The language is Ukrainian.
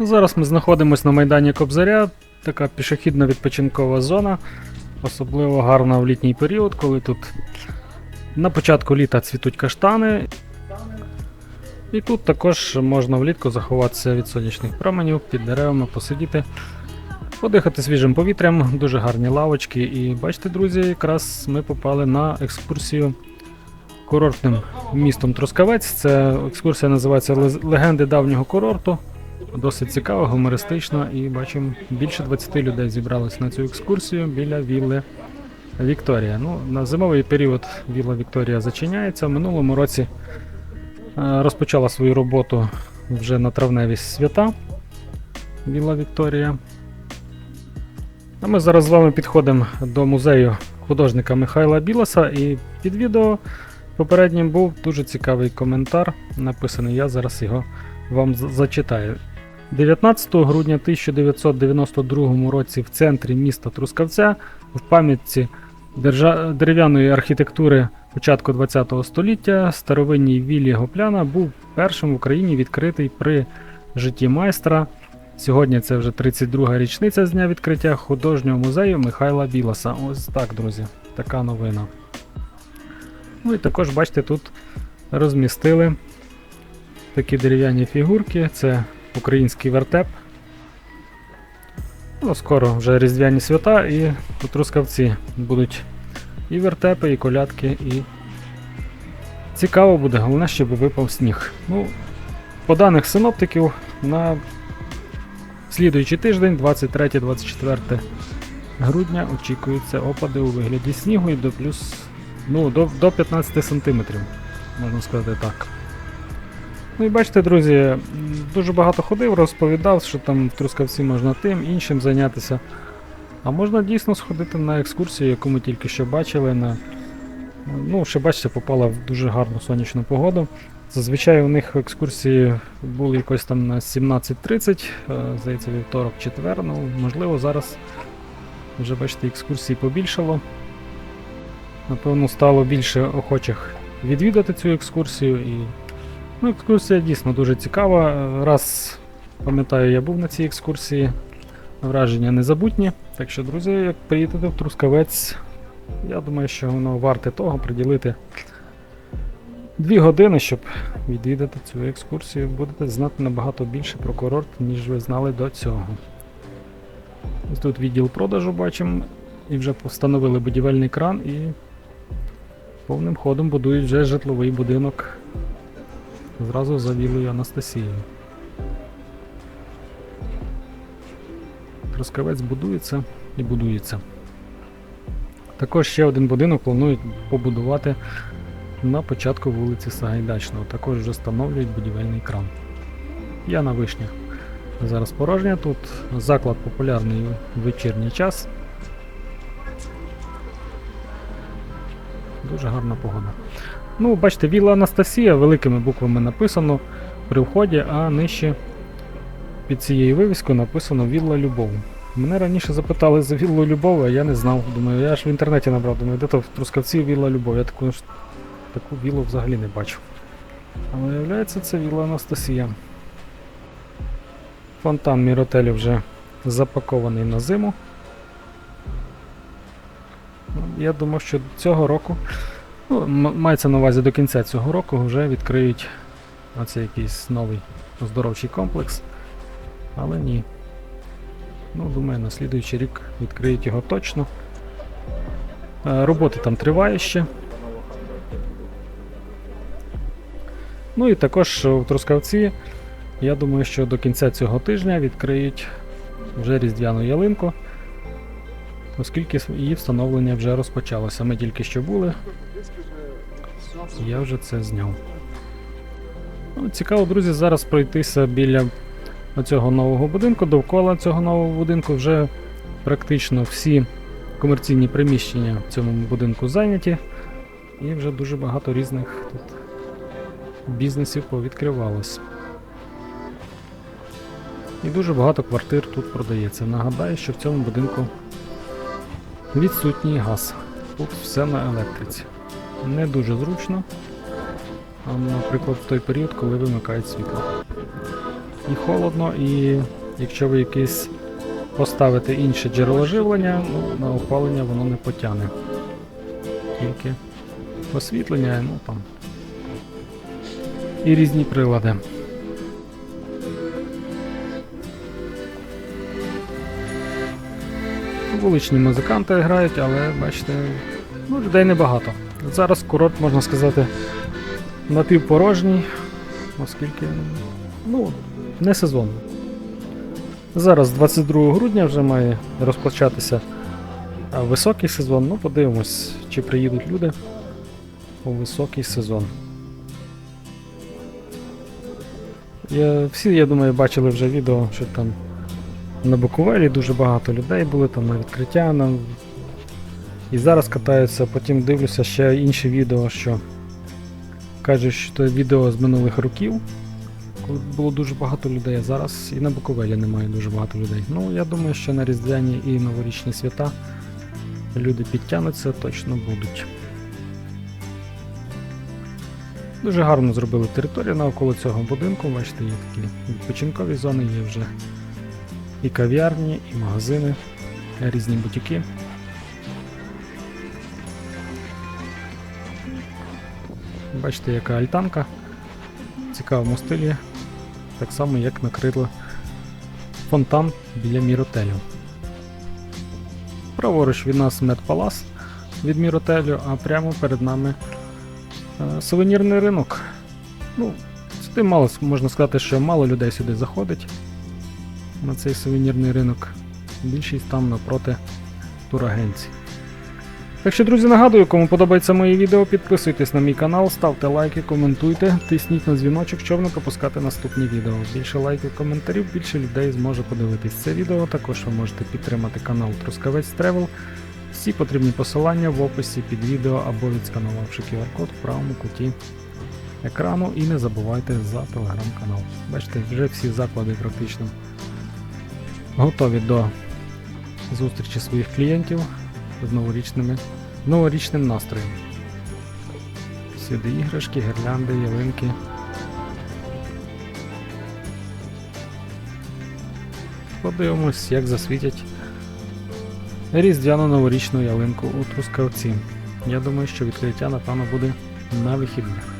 Зараз ми знаходимося на майдані Кобзаря, така пішохідна відпочинкова зона. Особливо гарна в літній період, коли тут на початку літа цвітуть каштани. І тут також можна влітку заховатися від сонячних променів, під деревами посидіти, подихати свіжим повітрям, дуже гарні лавочки. І бачите, друзі, якраз ми попали на екскурсію курортним містом Трускавець. Це екскурсія називається Легенди давнього курорту. Досить цікаво, гумористично, і бачимо, більше 20 людей зібралось на цю екскурсію біля вілли Вікторія. Ну, на зимовий період вілла Вікторія зачиняється. В минулому році е, розпочала свою роботу вже на травневі свята Вілла Вікторія. А ми зараз з вами підходимо до музею художника Михайла Білоса, і під відео попереднім був дуже цікавий коментар, написаний. Я зараз його вам зачитаю. 19 грудня 1992 році в центрі міста Трускавця в пам'ятці дерев'яної архітектури початку ХХ століття старовинній віллі Гопляна був першим в Україні відкритий при житті майстра. Сьогодні це вже 32-га річниця з дня відкриття художнього музею Михайла Білоса. Ось так, друзі, така новина. Ну і також, бачите, тут розмістили такі дерев'яні фігурки. Це український вертеп. Ну, скоро вже різдвяні свята, і у Трускавці будуть і вертепи, і колядки, і цікаво буде, головне, щоб випав сніг. Ну, по даних синоптиків, на слідуючий тиждень, 23-24 грудня, очікуються опади у вигляді снігу і до плюс ну, до, до 15 сантиметрів, можна сказати так. Ну і бачите, друзі, дуже багато ходив, розповідав, що там в Трускавці можна тим, іншим зайнятися. А можна дійсно сходити на екскурсію, яку ми тільки що бачили. На... Ну, ще бачите, попала в дуже гарну сонячну погоду. Зазвичай у них екскурсії були якось там на 17.30, е, здається, вівторок, четвер. Ну, можливо, зараз вже бачите, екскурсій побільшало. Напевно, стало більше охочих відвідати цю екскурсію і Ну, екскурсія дійсно дуже цікава. Раз пам'ятаю, я був на цій екскурсії. Враження незабутні. Так що, друзі, як приїдете в Трускавець, я думаю, що воно варте того приділити дві години, щоб відвідати цю екскурсію. Будете знати набагато більше про курорт, ніж ви знали до цього. Ось тут відділ продажу бачимо, і вже встановили будівельний кран і повним ходом будують вже житловий будинок Зразу за вілою Анастасією. Трускавець будується і будується. Також ще один будинок планують побудувати на початку вулиці Сагайдачного. Також вже встановлюють будівельний кран. Я на вишнях. Зараз порожня. Тут заклад популярний у вечірній час. Дуже гарна погода. Ну, бачите, Вілла Анастасія великими буквами написано при вході, а нижче під цією вивіскою написано Вілла Любов. Мене раніше запитали за Віллу Любов, а я не знав. Думаю, я ж в інтернеті набрав, думаю, де то в Трускавці Вілла Любов. Я таку, таку віллу взагалі не бачив. А виявляється, це Вілла Анастасія. Фонтан Міротелю вже запакований на зиму. Ну, Я думав, що цього року Ну, мається на увазі до кінця цього року вже відкриють оцей якийсь новий оздоровчий комплекс. Але ні. Ну, думаю, на слідуючий рік відкриють його точно. Е, Роботи там триває ще. Ну і також в Трускавці, я думаю, що до кінця цього тижня відкриють вже різдвяну ялинку, оскільки її встановлення вже розпочалося. Ми тільки що були, я вже це зняв. Ну, цікаво, друзі, зараз пройтися біля цього нового будинку. Довкола цього нового будинку вже практично всі комерційні приміщення в цьому будинку зайняті. І вже дуже багато різних тут бізнесів повідкривалось. І дуже багато квартир тут продається. Нагадаю, що в цьому будинку відсутній газ. Тут все на електриці не дуже зручно. Наприклад, в той період, коли вимикають світло. і холодно, і якщо ви якесь поставите інше джерело живлення, ну, на опалення воно не потягне. Тільки освітлення, ну там. І різні прилади. Вуличні музиканти грають, але бачите, ну, людей небагато. Зараз курорт, можна сказати, напівпорожній, оскільки ну, не сезонно. Зараз 22 грудня вже має розпочатися високий сезон. Ну, подивимось, чи приїдуть люди у високий сезон. Я, всі, я думаю, бачили вже відео, що там на Буковелі дуже багато людей були там на відкриття. На... І зараз катаються, потім дивлюся ще інші відео, що кажуть, що це відео з минулих років, коли було дуже багато людей, а зараз і на Буковелі немає дуже багато людей. Ну, я думаю, що на Різдвяні і новорічні свята люди підтягнуться, точно будуть. Дуже гарно зробили територію навколо цього будинку. Бачите, є такі відпочинкові зони, є вже і кав'ярні, і магазини, різні бутіки. Бачите, яка альтанка в цікавому стилі, так само як накрито фонтан біля міротелю. Праворуч від нас медпалас від міротелю, а прямо перед нами е, сувенірний ринок. Ну, сюди мало можна сказати, що мало людей сюди заходить на цей сувенірний ринок. Більшість там напроти турагенцій. Так що, друзі, нагадую, кому подобається моє відео, підписуйтесь на мій канал, ставте лайки, коментуйте, тисніть на дзвіночок, щоб не пропускати наступні відео. Більше лайків, коментарів, більше людей зможе подивитись це відео. Також ви можете підтримати канал Трускавець Тревел. Всі потрібні посилання в описі під відео або відсканувавши QR-код в правому куті екрану. І не забувайте за телеграм-канал. Бачите, вже всі заклади практично готові до зустрічі своїх клієнтів з новорічними, новорічним настроєм. Сюди іграшки, гірлянди, ялинки. Подивимось, як засвітять різдвяну новорічну ялинку у Трускавці. Я думаю, що відкриття, напевно, буде на вихідних.